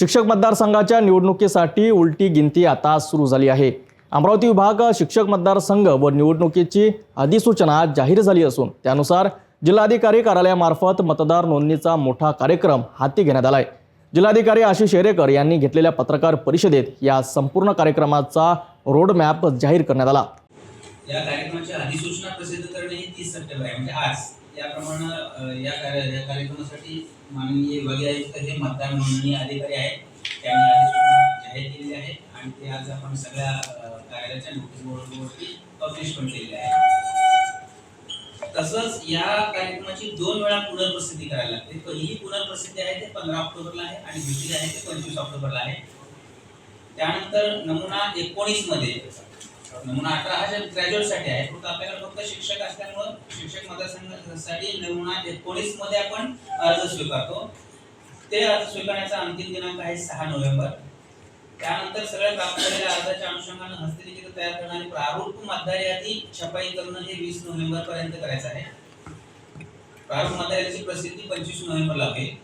शिक्षक मतदारसंघाच्या निवडणुकीसाठी उलटी गिनती आता सुरू झाली आहे. अमरावती विभाग शिक्षक मतदारसंघ व निवडणुकीची अधिसूचना जाहीर झाली असून त्यानुसार जिल्हाधिकारी कार्यालयामार्फत मतदार नोंदणीचा मोठा कार्यक्रम हाती घेण्यात आलाय. जिल्हाधिकारी आशिष शेरेकर यांनी घेतलेल्या पत्रकार परिषदेत या संपूर्ण कार्यक्रमाचा रोडमॅप जाहीर करण्यात आला. या कार्यक्रमाची अधिसूचना प्रसिद्ध करणे ही तीस सप्टेंबर आहे म्हणजे आज. याप्रमाणे या कार्य या कार्यक्रमासाठी माननीय विभागीय आयुक्त हे मतदार नोंदणी अधिकारी आहेत. त्यांनी जाहीर केलेली आहे आणि ते आज आपण सगळ्या कार्यालयाच्या नोटीस बोर्डवरती पब्लिश पण केलेले आहे तसंच या कार्यक्रमाची दोन वेळा पुनर्प्रसिद्धी करायला लागते. पहिली पुनर्प्रसिद्धी आहे ते पंधरा ऑक्टोबरला आहे आणि दुसरी आहे ते पंचवीस ऑक्टोबरला आहे. त्यानंतर नमुना एकोणीसमध्ये नमुना अठरा हा ग्रॅज्युएटसाठी आहे फक्त आपल्याला फक्त शिक्षक असल्यामुळं शिक्षक मतदारसंघासाठी नमुना एकोणीसमध्ये आपण अर्ज स्वीकारतो. ते अर्ज स्वीकारण्याचा अंतिम दिनांक आहे सहा नोव्हेंबर. त्यानंतर सगळ्या प्राप्त झालेल्या अर्जाच्या अनुषंगाने हस्तलिखित तयार करणारी प्रारूप मतदार यादी छपाई करणं हे वीस नोव्हेंबर पर्यंत करायचं आहे. प्रारूप मतदार यादीची प्रसिद्धी पंचवीस नोव्हेंबरला होईल.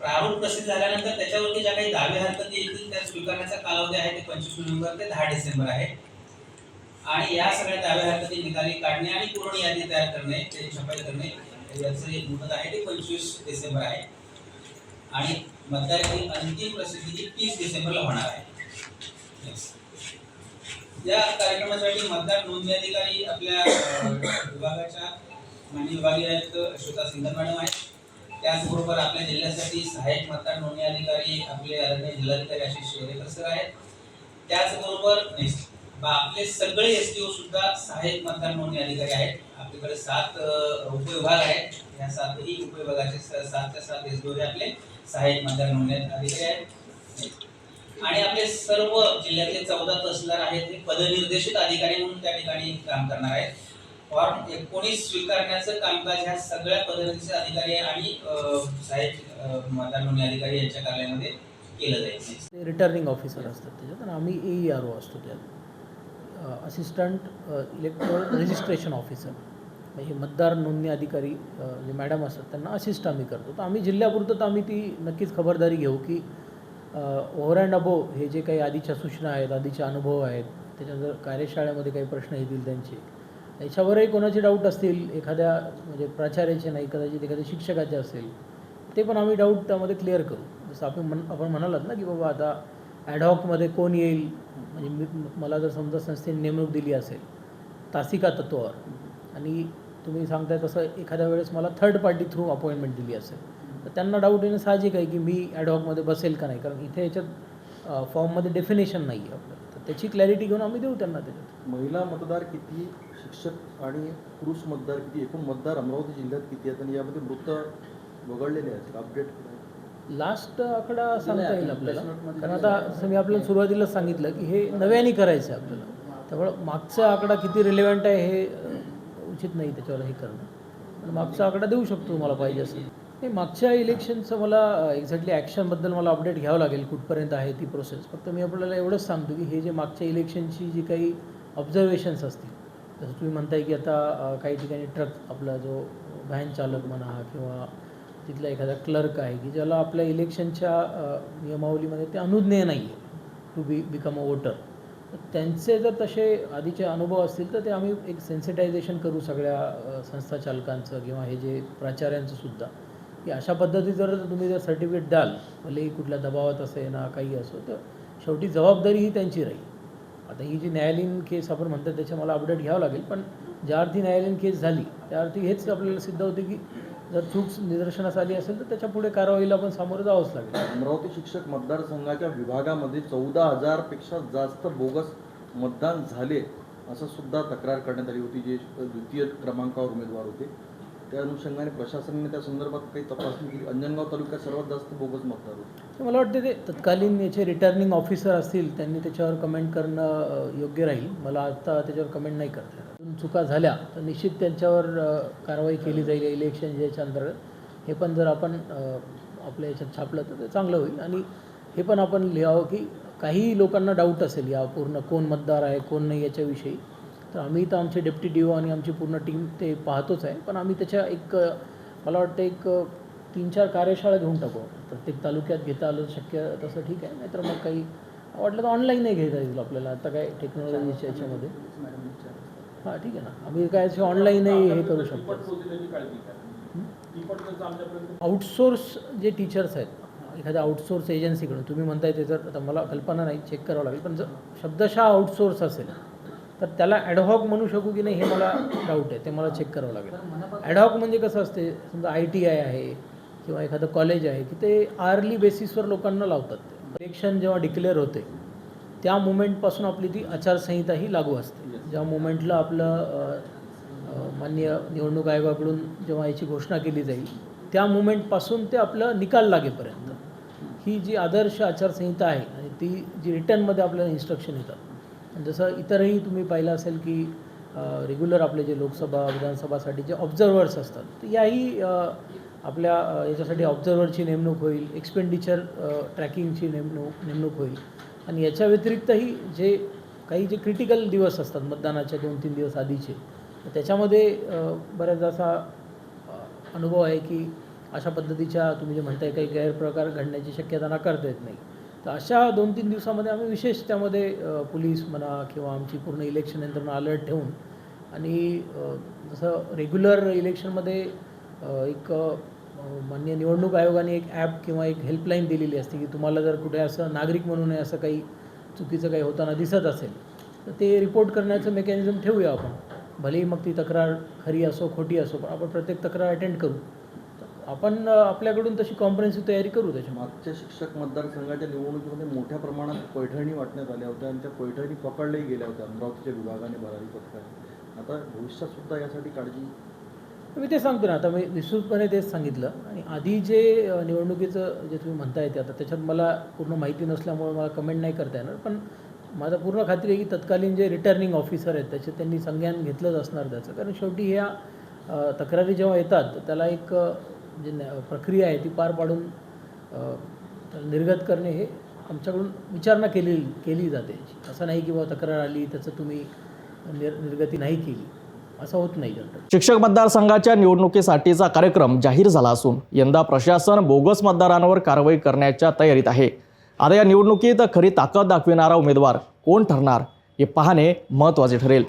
प्रारूप प्रसिद्ध झाल्यानंतर त्याच्यावरती ज्या काही दावे हरकती येतील. त्या स्वीकारण्याचा कालावधी आहे ते पंचवीस नोव्हेंबर ते दहा डिसेंबर आहे. आणि या सगळ्या दावे हरकती निकाली काढणे आणि पूर्ण यादी तयार करणे त्याची छपाई करणे याचं एक मुदत आहे ते पंचवीस डिसेंबर आहे. आणि मतदारांची अंतिम प्रसिद्धी ही तीस डिसेंबरला होणार आहे. या कार्यक्रमासाठी मतदार नोंदणी अधिकारी आपल्या विभागाच्या माननीय विभागीय आयुक्त श्वेता सिंधन मॅडम आहेत. त्याचबरोबर आपल्या जिल्ह्यासाठी सहाय्यक मतदार नोंदणी अधिकारी आपले अरण्य जिल्हाधिकारी असे शिवरेकर सर आहेत. त्याचबरोबर बा- आपले सगळे एस टी ओ सुद्धा सहाय्यक मतदार नोंदणी अधिकारी आहेत. आपल्याकडे सात उपविभाग आहेत. या सातही उपविभागाचे स- सातच्या सात एस डी ओ आपले सहाय्यक मतदार नोंदणी अधिकारी आहेत. आणि आपले सर्व जिल्ह्यातले चौदा तहसीलदार आहेत हे पदनिर्देशित अधिकारी म्हणून त्या ठिकाणी काम करणार आहेत. फॉर्म एकोणीस स्वीकारण्याचं कामकाज ह्या सगळ्या पदनिर्देशित अधिकारी आणि साहेब सहाय्यक अधिकारी यांच्या कार्यालयामध्ये केलं जायचं. ते रिटर्निंग ऑफिसर असतात त्याच्यात आणि आम्ही ए ई आर ओ असतो त्यात. असिस्टंट इलेक्ट्रॉल रजिस्ट्रेशन ऑफिसर म्हणजे मतदार नोंदणी अधिकारी जे मॅडम असतात त्यांना असिस्ट आम्ही करतो. तर आम्ही जिल्ह्यापुरतं तर आम्ही ती नक्कीच खबरदारी घेऊ की ओव्हर अँड अबो हे जे काही आधीच्या सूचना आहेत आधीचे अनुभव आहेत त्याच्यानंतर कार्यशाळेमध्ये काही प्रश्न येतील त्यांचे. याच्यावरही कोणाचे डाऊट असतील एखाद्या म्हणजे प्राचार्याचे नाही कदाचित एखाद्या शिक्षकाचे असेल ते पण आम्ही डाऊट त्यामध्ये क्लिअर करू. जसं आपण म्हण आपण म्हणालात ना की बाबा आता ॲडहॉकमध्ये कोण येईल? म्हणजे मी मला जर समजा संस्थेने नेमणूक दिली असेल तासिका तत्वावर आणि तुम्ही सांगताय तसं एखाद्या वेळेस मला थर्ड पार्टी थ्रू अपॉइंटमेंट दिली असेल तर त्यांना डाऊट येणं साहजिक आहे की मी ॲडहॉकमध्ये बसेल का नाही? कारण इथे याच्यात फॉर्ममध्ये डेफिनेशन नाही आहे आपलं. त्याची क्लॅरिटी घेऊन आम्ही देऊ त्यांना त्याच्यात. महिला मतदार किती शिक्षक आणि पुरुष मतदार किती एकूण मतदार अमरावती जिल्ह्यात किती आहेत आणि यामध्ये मृत वगळलेले आहेत? अपडेट लास्ट आकडा सांगता येईल आपल्याला. कारण आता जसं मी आपल्याला सुरुवातीलाच सांगितलं की हे नव्याने करायचं आहे आपल्याला. त्यामुळं मागचा आकडा किती रिलेव्हंट आहे हे उचित नाही त्याच्यावर हे करणं. पण मागचा आकडा देऊ शकतो मला पाहिजे असेल. नाही मागच्या इलेक्शनचं मला एक्झॅक्टली ॲक्शनबद्दल मला अपडेट घ्यावं लागेल कुठपर्यंत आहे ती प्रोसेस फक्त मी आपल्याला एवढंच सांगतो की हे जे मागच्या इलेक्शनची जी काही ऑब्झर्वेशन्स असतील जसं तुम्ही म्हणताय की आता काही ठिकाणी ट्रक आपला जो व्हॅन चालक म्हणा किंवा तिथला एखादा क्लर्क आहे की ज्याला आपल्या इलेक्शनच्या नियमावलीमध्ये ते अनुज्ञेय नाही आहे to be become a voter तर त्यांचे जर तसे आधीचे अनुभव असतील तर ते आम्ही एक सेन्सिटायझेशन करू सगळ्या संस्था चालकांचं किंवा हे जे प्राचार्यांचं सुद्धा. की अशा पद्धती जर तुम्ही जर सर्टिफिकेट द्याल भलेही कुठल्या दबावात असे ना काही असो तर शेवटी जबाबदारी ही त्यांची राहील. आता ही जी न्यायालयीन केस आपण म्हणतात त्याच्या मला अपडेट घ्यावं लागेल पण ज्या अर्थी न्यायालयीन केस झाली त्या अर्थी हेच आपल्याला सिद्ध होते की जर चूक निदर्शनास आली असेल तर त्याच्या पुढे कारवाईला आपण सामोरं जावंच लागेल. अमरावती शिक्षक मतदारसंघाच्या विभागामध्ये चौदा हजारपेक्षा जास्त बोगस मतदान झाले असं सुद्धा तक्रार करण्यात आली होती जे द्वितीय क्रमांकावर उमेदवार होते. त्या अनुषंगाने प्रशासनाने त्या संदर्भात काही तपासणी केली. अंजनगाव तालुक्यात सर्वात जास्त बोगस मतदार होते. मला वाटते ते तत्कालीन याचे रिटर्निंग ऑफिसर असतील त्यांनी त्याच्यावर कमेंट करणं योग्य राहील. मला आता त्याच्यावर कमेंट नाही करता येणार. अजून चुका झाल्या तर निश्चित त्यांच्यावर कारवाई केली जाईल इलेक्शन ज्याच्या अंतर्गत. हे पण जर आपण आपल्या याच्यात छापलं तर ते चांगलं होईल. आणि हे पण आपण लिहावं की काही लोकांना डाऊट असेल या पूर्ण कोण मतदार आहे कोण नाही याच्याविषयी. तर आम्ही तर आमचे डेप्टी डी ओ आणि आमची पूर्ण टीम ते पाहतोच आहे. पण आम्ही त्याच्या एक मला वाटतं एक तीन चार कार्यशाळा घेऊन टाकू. प्रत्येक तालुक्यात घेता आलं शक्य तसं ठीक आहे. नाहीतर मग काही वाटलं तर ऑनलाईनही घेता येईल आपल्याला. आता काय टेक्नॉलॉजीच्या याच्यामध्ये. हां ठीक आहे ना. आम्ही काय ऑनलाईनही हे करू शकतो. आउटसोर्स जे टीचर्स आहेत एखाद्या आउटसोर्स एजन्सीकडून तुम्ही म्हणताय ते जर आता मला कल्पना नाही चेक करावं लागेल पण जर शब्दशः आउटसोर्स असेल तर त्याला ॲडहॉक म्हणू शकू की नाही हे मला डाऊट आहे. ते मला चेक करावं लागेल. ॲडहॉक म्हणजे कसं असते? समजा आय टी आय आहे किंवा एखादं कॉलेज आहे की ते आर्ली बेसिसवर लोकांना लावतात. इलेक्शन जेव्हा डिक्लेअर होते त्या मुमेंटपासून आपली ती आचारसंहिता ही लागू असते. ज्या मुमेंटला आपलं माननीय निवडणूक आयोगाकडून जेव्हा याची घोषणा केली जाईल त्या मुमेंटपासून ते आपलं निकाल लागेपर्यंत. ही जी आदर्श आचारसंहिता आहे आणि ती जी रिटर्नमध्ये आपल्याला इन्स्ट्रक्शन येतात जसं इतरही तुम्ही पाहिलं असेल की रेग्युलर आपले जे लोकसभा विधानसभासाठी जे ऑब्झर्वर्स असतात तर याही आपल्या याच्यासाठी ऑब्झर्वरची नेमणूक होईल एक्सपेंडिचर ट्रॅकिंगची नेमणूक नेमणूक होईल. आणि याच्या व्यतिरिक्तही जे काही जे क्रिटिकल दिवस असतात मतदानाच्या दोन तीन दिवस आधीचे तर त्याच्यामध्ये बऱ्याचदा असा अनुभव आहे की अशा पद्धतीच्या तुम्ही जे म्हणताय काही गैरप्रकार घडण्याची शक्यता नाकारता येत नाही. तर अशा दोन तीन दिवसामध्ये आम्ही विशेष त्यामध्ये पोलीस म्हणा किंवा आमची पूर्ण इलेक्शन यंत्रणा अलर्ट ठेवून आणि जसं रेग्युलर इलेक्शनमध्ये एक मान्य माननीय निवडणूक आयोगाने एक ॲप किंवा एक हेल्पलाईन दिलेली असते की तुम्हाला जर कुठे असं नागरिक म्हणून असं काही चुकीचं काही होताना दिसत असेल तर ते रिपोर्ट करण्याचं मेकॅनिझम ठेवूया आपण. भलेही मग ती तक्रार खरी असो खोटी असो पण आपण प्रत्येक तक्रार अटेंड करू. आपण आपल्याकडून तशी कॉम्प्रेन्सिव्ह तयारी करू त्याच्यामध्ये मागच्या शिक्षक मतदारसंघाच्या निवडणुकीमध्ये मोठ्या प्रमाणात पैठणी वाटण्यात आल्या होत्या आणि त्या पैठणी पकडल्याही गेल्या होत्या अमरावतीच्या विभागाने भरारी पथकाने. आता भविष्यात सुद्धा यासाठी काळजी मी ते सांगतो ना आता मी विस्तृतपणे तेच सांगितलं. आणि आधी जे निवडणुकीचं जे तुम्ही म्हणताय ते आता त्याच्यात मला पूर्ण माहिती नसल्यामुळे मला कमेंट नाही करता येणार. पण माझा पूर्ण खात्री आहे की तत्कालीन जे रिटर्निंग ऑफिसर आहेत त्याचे त्यांनी संज्ञान घेतलंच असणार त्याचं. कारण शेवटी ह्या तक्रारी जेव्हा येतात त्याला एक जे न- प्रक्रिया आहे ती पार पाडून निर्गत करणे हे आमच्याकडून विचारणा केली केली जाते. असं नाही की बाबा तक्रार आली त्याचं तुम्ही निर निर्गती नाही केली. असं होत नाही शिक्षक मतदारसंघाच्या निवडणुकीसाठीचा कार्यक्रम जाहीर झाला असून यंदा प्रशासन बोगस मतदारांवर कारवाई करण्याच्या तयारीत आहे. आता या निवडणुकीत खरी ताकद दाखविणारा उमेदवार कोण ठरणार हे पाहणे महत्त्वाचे ठरेल.